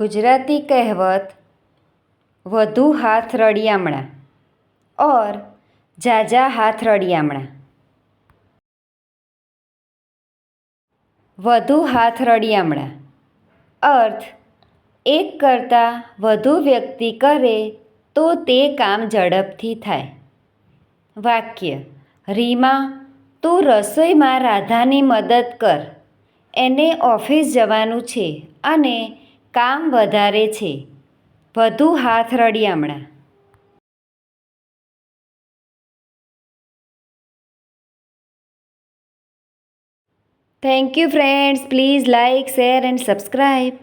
ગુજરાતી કહેવત, વધુ હાથ રળિયામણા ઓર ઝાઝા હાથ રળિયામણા વધુ હાથ રળિયામણા, અર્થ, એક કરતાં વધુ વ્યક્તિ કરે તો તે કામ ઝડપથી થાય વાક્ય, રીમા, તું રસોઈમાં રાધાની મદદ કર, એને ઓફિસ જવાનું છે અને કામ વધારે છે. વધુ હાથ રળિયામણા thank you friends please like share and subscribe